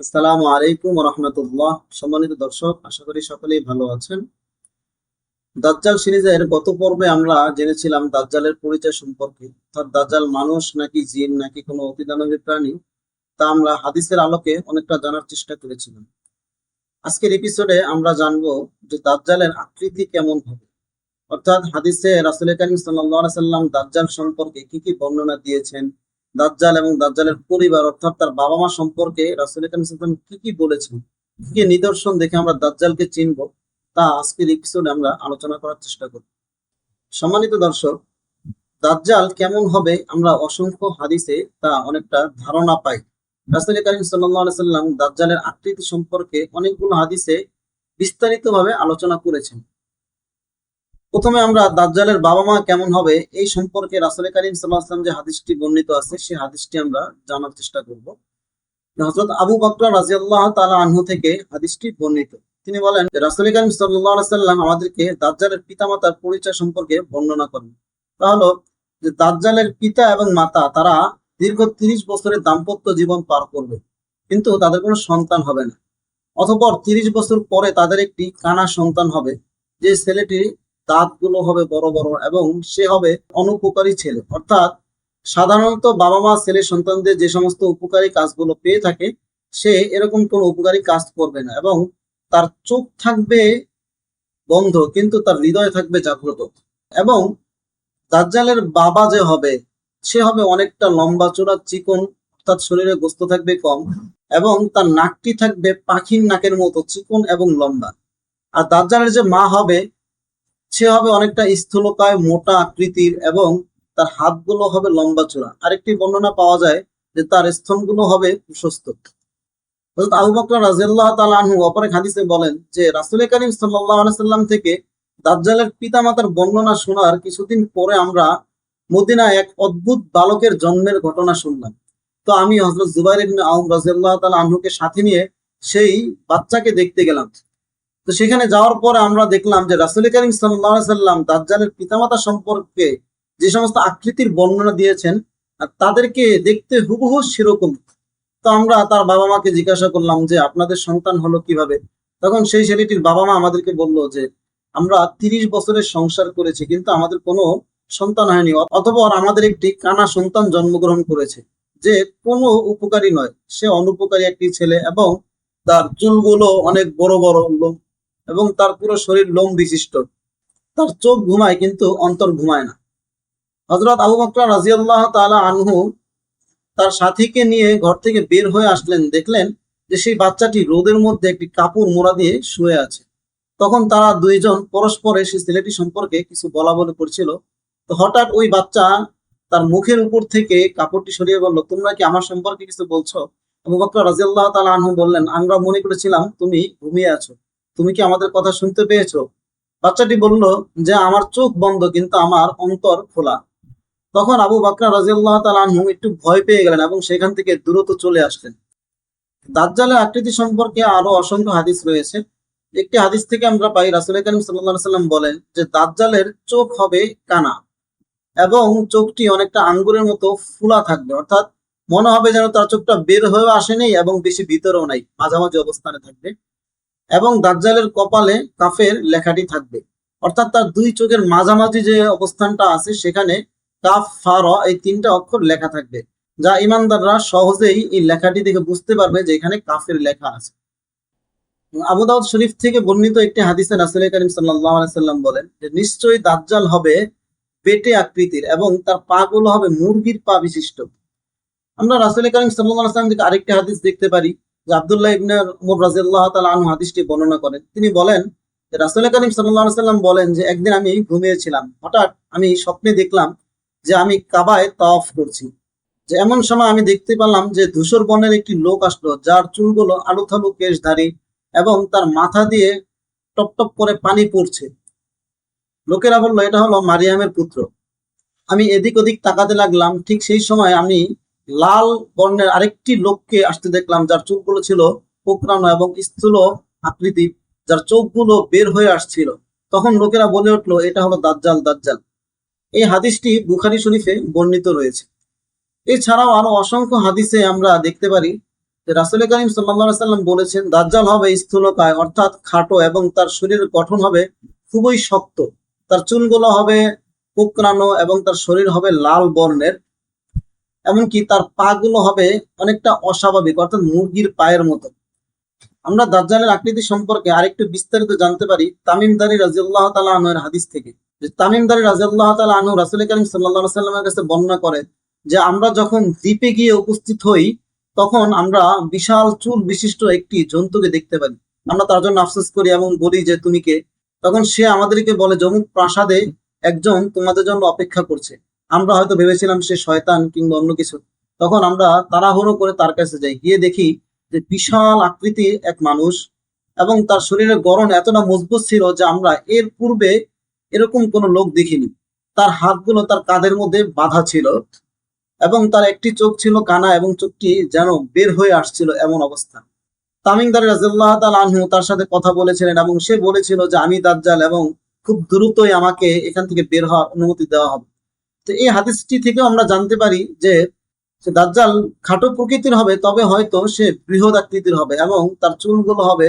আসসালামু আলাইকুম রহমতুল্লাহ সম্মানিত দর্শক, আশা করি সকলেই ভালো আছেন। দাজ্জাল সিরিজের গত পর্বে আমরা জেনেছিলাম দাজ্জালের পরিচয় সম্পর্কে। অর্থাৎ দাজ্জাল মানুষ নাকি জিন, নাকি কোনো অতিদানবী প্রাণী? তা আমরা হাদিসের আলোকে অনেকটা জানার চেষ্টা করেছিলাম। আজকের এপিসোডে আমরা জানব যে দাজ্জালের আকৃতি কেমন হবে। অর্থাৎ হাদিসে রাসুল করিম সাল্লাল্লাহু সাল্লাম দাজ্জাল সম্পর্কে কি কি বর্ণনা দিয়েছেন দাজ্জাল এবং দাজ্জালের পরিবার, অর্থাৎ তার বাবা মা সম্পর্কে রাসুল সাল্লাম কি কি বলেছেন? কি কি নিদর্শন দেখে আমরা দাজ্জালকে চিনব? তা আজকের এপিসোডে আমরা আলোচনা করার চেষ্টা করব। সম্মানিত দর্শক, দাজ্জাল কেমন হবে আমরা অসংখ্য হাদিসে তা অনেকটা ধারণা পাই। রাসুল করিম সাল্লাম দাজ্জালের আকৃতি সম্পর্কে অনেকগুলো হাদিসে বিস্তারিতভাবে আলোচনা করেছেন। প্রথমে আমরা দাজ্জালের বাবা মা কেমন হবে এই সম্পর্কে রাসুল করিম সাল্লাম যে হাদিসটি বর্ণিত আছে, সেই হাদিসটি আমরা জানার চেষ্টা করব। হজরত আবু বকর রাজিয়াল্লাহ তালা আনহু থেকে হাদিসটি বর্ণিত। তিনি বলেন, রাসুল করিম আলাইহি সাল্লাম আমাদেরকে দাজ্জালের পিতামাতার পরিচয় সম্পর্কে বর্ণনা করেন। তা হলো যে দাজ্জালের পিতা এবং মাতা, তারা দীর্ঘ তিরিশ বছরের দাম্পত্য জীবন পার করবে, কিন্তু তাদের কোনো সন্তান হবে না। অতঃপর তিরিশ বছর পরে তাদের একটি কানা সন্তান হবে, যে ছেলেটি দাঁতগুলো হবে বড় বড় এবং সে হবে অনুপকারী ছেলে। অর্থাৎ সাধারণত বাবা মা ছেলে, সন্তানদের যে সমস্ত উপকারী কাজগুলো পেয়ে থাকে, সে এরকম কোনো উপকারী কাজ করবে না এবং তার চোখ থাকবে বন্ধ, কিন্তু তার হৃদয় থাকবে জাগ্রত। এবং দাজ্জালের বাবা যে হবে, সে হবে অনেকটা লম্বা চোরা চিকন, অর্থাৎ শরীরে গোস্ত থাকবে কম এবং তার নাকটি থাকবে পাখির নাকের মতো চিকন এবং লম্বা। আর দাজ্জালের যে মা হবে সে হবে অনেকটা স্থূলকায় মোটা আকৃতির এবং তার হাতগুলো হবে লম্বা চূড়া। আরেকটি বর্ণনা পাওয়া যায় যে তার স্তনগুলো হবে প্রশস্ত। আবু বকর রাদিয়াল্লাহু তাআলা আনহু অপর হাদিসে বলেন যে, রাসূল করিম সাল্লাম থেকে দাজ্জালের পিতামাতার বর্ণনা শোনার কিছুদিন পরে আমরা মদিনায় এক অদ্ভুত বালকের জন্মের ঘটনা শুনলাম। তো আমি হযরত জুবাইর ইবনে আওম রাদিয়াল্লাহু তাআলা আনহুকে সাথে নিয়ে সেই বাচ্চাকে দেখতে গেলাম। তো সেখানে যাওয়ার পরে আমরা দেখলাম যে রাসুল করিম সাল্লাম দাজ্জালের পিতামাতা সম্পর্কে যে সমস্ত আকৃতির বর্ণনা দিয়েছেন তাদেরকে দেখতে হুবহু সেরকম। তো আমরা তার বাবা মাকে জিজ্ঞাসা করলাম যে, আপনাদের সন্তান হলো কীভাবে? তখন সেই ছেলেটির বাবা মা আমাদেরকে বলল যে, আমরা তিরিশ বছরের সংসার করেছি, কিন্তু আমাদের কোনো সন্তান হয়নি অতঃপর আমাদের একটি কানা সন্তান জন্মগ্রহণ করেছে, যে কোনো উপকারী নয়। সে অনুপকারী একটি ছেলে এবং তার চুলগুলো অনেক বড় বড় এবং তার পুরো শরীর লোম বিশিষ্ট। তার চোখ ঘুমায় কিন্তু অন্তর ঘুমায় না। হজরত আবু বকর রাজিয়াল্লাহ তাআলা আনহু তার সাথীকে নিয়ে ঘর থেকে বের হয়ে আসলেন। দেখলেন যে সেই বাচ্চাটি রোদের মধ্যে একটি কাপড় মোড়া দিয়ে শুয়ে আছে। তখন তারা দুইজন পরস্পরে সেই ছেলেটি সম্পর্কে কিছু বলা বলে করছিল তো হঠাৎ ওই বাচ্চা তার মুখের উপর থেকে কাপড়টি সরিয়ে বলল, তোমরা কি আমার সম্পর্কে কিছু বলছো? আবু বকর রাজিয়াল্লাহ তাআলা আনহু বললেন, আমরা মনে করেছিলাম তুমি ঘুমিয়ে আছো। তুমি কি আমাদের কথা শুনতে পেয়েছ? বাচ্চাটি বলল যে, আমার চোখ বন্ধ, কিন্তু আমার অন্তর খোলা। তখন আবু বাকরা রাজিয়াল্লাহ তালু একটু ভয় পেয়ে গেলেন এবং সেখান থেকে দূরত চলে আসলেন। দাজ্জালের আকৃতি সম্পর্কে আরও অসংখ্য হাদিস রয়েছে। একটি হাদিস থেকে আমরা পাই রাসুল করিম সাল্লাহ সাল্লাম বলেন যে, দাজ্জালের চোখ হবে কানা এবং চোখটি অনেকটা আঙ্গুরের মতো ফুলা থাকবে। অর্থাৎ মনে হবে যেন তার চোখটা বের হয়েও আসেনি এবং বেশি ভিতরেও নাই, মাঝামাঝি অবস্থানে থাকবে। এবং দাজ্জালের কপালে কাফের লেখাটি থাকবে। অর্থাৎ তার দুই চোখের মাঝামাঝি যে অবস্থানটা আছে, সেখানে কাফ ফার এই তিনটা অক্ষর লেখা থাকবে। যা ইমানদাররা সহজেই এই লেখাটি দেখে বুঝতে পারবে যে এখানে কাফের লেখা আছে। আবু শরীফ থেকে বর্ণিত একটি হাদিসে রাসুল করিম সাল্লাম বলেন যে, নিশ্চয়ই দাজ্জাল হবে পেটে আকৃতির এবং তার পা গুলো হবে মুরগির পা বিশিষ্ট। আমরা রাসুল করিম সাল্লাম থেকে আরেকটি হাদিস দেখতে পারি। আবদুল্লাহ ইবনে উমর হাদিসটি বর্ণনা করেন। তিনি বলেন যে রাসূল করিম সাল্লাল্লাহু সাল্লাম বলেন যে একদিন আমি ঘুমিয়েছিলাম। হঠাৎ আমি স্বপ্নে দেখলাম যে আমি কাবায় তাওয়াফ করছি। যে এমন সময় আমি দেখতে পেলাম যে ধূসর বনের একটি লোক আসলো, যার চুলগুলো আলুথালু কেশধারী এবং তার মাথা দিয়ে টপ টপ করে পানি পড়ছে। লোকেরা বলল, এটা হলো মারিয়ামের পুত্র। আমি এদিক ওদিক তাকাতে লাগলাম। ঠিক সেই সময় আমি লাল বর্ণের আরেকটি লোককে আসতে দেখলাম, যার চোখগুলো ছিল কোকড়ানো এবং স্থূল আকৃতি, যার চোখগুলো বের হয়ে আসছিল। তখন লোকেরা বলে উঠল, এটা হলো দাজ্জাল দাজ্জাল। এই হাদিসটি বুখারি শরীফে বর্ণিত রয়েছে। এছাড়াও আরও অসংখ্য হাদিসে আমরা দেখতে পারি যে রাসুল করিম সাল্লাম বলেছেন, দাজ্জাল হবে স্থূলকায়, অর্থাৎ খাটো এবং তার শরীরের গঠন হবে খুবই শক্ত। তার চুলগুলো হবে কোকড়ানো এবং তার শরীর হবে লাল বর্ণের। এমনকি তার পা গুলো হবে অনেকটা অস্বাভাবিক, অর্থাৎ মুরগির পায়ের মতো। আমরা দাজ্জালের আকৃতি সম্পর্কে আরেকটু বিস্তারিত জানতে পারি তামিমদারি রাজিউল্লাহ তালা আনহের হাদিস থেকে। যে তামিমদারি রাজিউল্লাহ তালা আনহু রাসুল করিম সাল্লাহ সাল্লামের কাছে বর্ণনা করে যে, আমরা যখন দ্বীপে গিয়ে উপস্থিত হই, তখন আমরা বিশাল চুল বিশিষ্ট একটি জন্তুকে দেখতে পারি। আমরা তার জন্য আফসোস করি এবং বলি যে, তুমি কে? তখন সে আমাদেরকে বলে, জমুক প্রাসাদে একজন তোমাদের জন্য অপেক্ষা করছে। আমরা হয়তো ভেবেছিলাম সে শয়তান কিংবা অন্য কিছু। তখন আমরা তাড়াহুড়ো করে তার কাছে যাই, গিয়ে দেখি যে বিশাল আকৃতির এক মানুষ এবং তার শরীরের গড়ন এতটা মজবুত ছিল যে আমরা এর পূর্বে এরকম কোনো লোক দেখিনি। তার হাতগুলো তার কাঁধের মধ্যে বাঁধা ছিল এবং তার একটি চোখ ছিল কানা এবং চোখটি যেন বের হয়ে আসছিল এমন অবস্থা। তামিমদার রাজিল্লাহ তাল আনহু তার সাথে কথা বলেছিলেন এবং সে বলেছিল যে, আমি দাজ্জাল এবং খুব দ্রুতই আমাকে এখান থেকে বের হওয়ার অনুমতি দেওয়া হবে। তো এই হাদিসটি থেকেও আমরা জানতে পারি যে সে দাজ্জাল খাটো প্রকৃতির হবে, তবে হয়তো সে বৃহৎ আকৃতির হবে এবং তার চুলগুলো হবে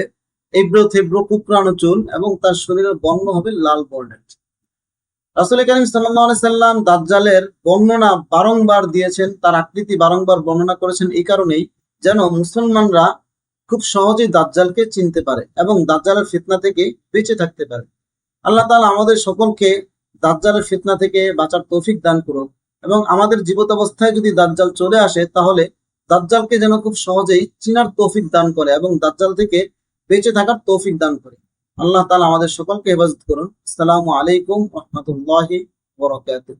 এব্রো থেব্রো কুকরানো চুল এবং তার শরীরের বর্ণ হবে লাল বর্ণের রাসুল করিম সাল্লাম দাজ্জালের বর্ণনা বারংবার দিয়েছেন, তার আকৃতি বারংবার বর্ণনা করেছেন এই কারণেই যেন মুসলমানরা খুব সহজেই দাজ্জালকে চিনতে পারে এবং দাজ্জালের ফিতনা থেকে বেঁচে থাকতে পারে। আল্লাহ তাআলা আমাদের সকলকে দাজ্জালের ফিতনা থেকে বাঁচার তৌফিক দান করুক এবং আমাদের জীবত অবস্থায় যদি দাজ্জাল চলে আসে, তাহলে দাজ্জালকে যেন খুব সহজেই চিনার তৌফিক দান করে এবং দাজ্জাল থেকে বেঁচে থাকার তৌফিক দান করে। আল্লাহ তালা আমাদের সকলকে হেফাজত করুন। আসসালামু আলাইকুম রহমতুল্লাহি বরকাতুহ।